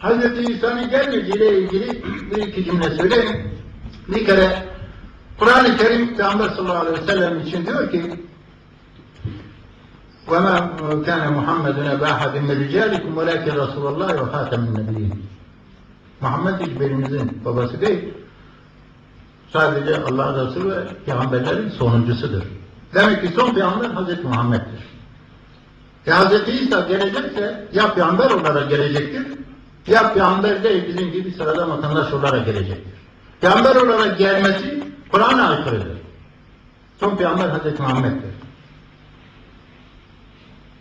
Hz. İsa'nın gelmeyeceğiyle ilgili bir iki cümle söyleyeyim. Bir kere Kur'an-ı Kerim Peygamber sallallahu aleyhi ve sellem için diyor ki وَمَا كَانَ مُحَمَّدٌ اَبَا اَحَدٍ مِنْ رِجَالِكُمْ وَلَكِنْ رَسُولَ اللّٰهِ وَخَاتَمِ النَّبِيِّينَ Muhammed hiçbirinizin babası değil. Sadece Allah Resulü ve peygamberlerin sonuncusudur. Demek ki son peygamber Hz. Muhammed'dir. E Hz. İsa gelecekse ya peygamber olarak gelecektir ya peygamber değil bizim gibi sıradan vatandaş olarak gelecektir. Peygamber olarak gelmesi Kur'an'a aykırıdır. Son peygamber Hz. Muhammed'dir.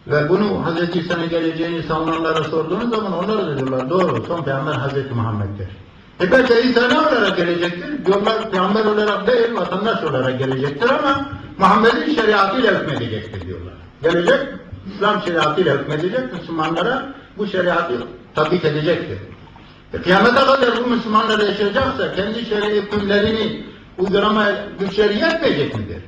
Ve bunu Hz. İsa'nın geleceğini savunanlara sorduğunuz zaman onlar da diyorlar doğru son peygamber Hz. Muhammed'dir. E belki İsa ne olarak gelecektir? Diyorlar peygamber olarak değil vatandaş olarak gelecektir ama Muhammed'in şeriatıyla hükmedecektir diyorlar. Gelecek İslam şeriatıyla hükmedecek Müslümanlara bu şeriatı tatbik edecektir. E, kıyamete kadar bu Müslümanlar yaşayacaksa kendi şer'i hükümlerini uygulamaya güçleri yetmeyecek midir?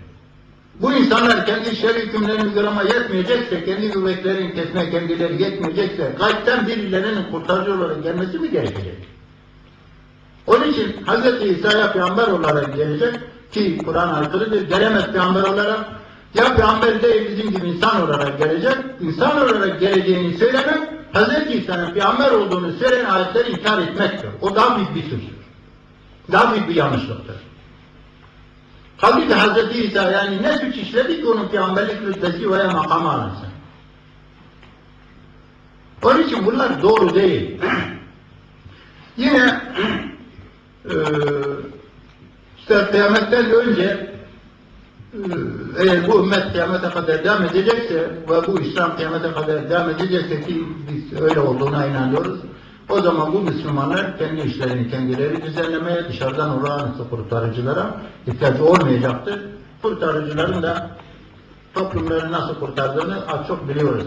Bu insanlar kendi şer'i hükümlerini uygulamaya yetmeyecekse, kendi yüreklerini kesmeye kendileri yetmeyecekse, kalpten birilerinin kurtarıcı olarak gelmesi mi gerekecek? Onun için Hz. İsa'ya peygamber olarak gelecek ki Kur'an aykırıdır, gelemez peygamber olarak ya peygamber değil bizim gibi insan olarak gelecek, insan olarak geleceğini söylemek, Hz. İsa'nın peygamber olduğunu söyleyen ayetleri inkar etmektir. O daha büyük bir suçtur. Daha büyük bir yanlışlıktır. Halbuki Hz. İsa yani ne suç işledi ki onun peygamberlik rütbesi veya makamı alınsın. Onun için bunlar doğru değil. Yine eee işte önce eğer bu ümmet kıyamete kadar devam edecekse ve bu İslam kıyamete kadar devam edecekse ki biz öyle olduğuna inanıyoruz. O zaman bu Müslümanlar kendi işlerini kendileri düzenlemeye, dışarıdan olağanüstü kurtarıcılara ihtiyacı olmayacaktır. Kurtarıcıların da toplumları nasıl kurtardığını az çok biliyoruz.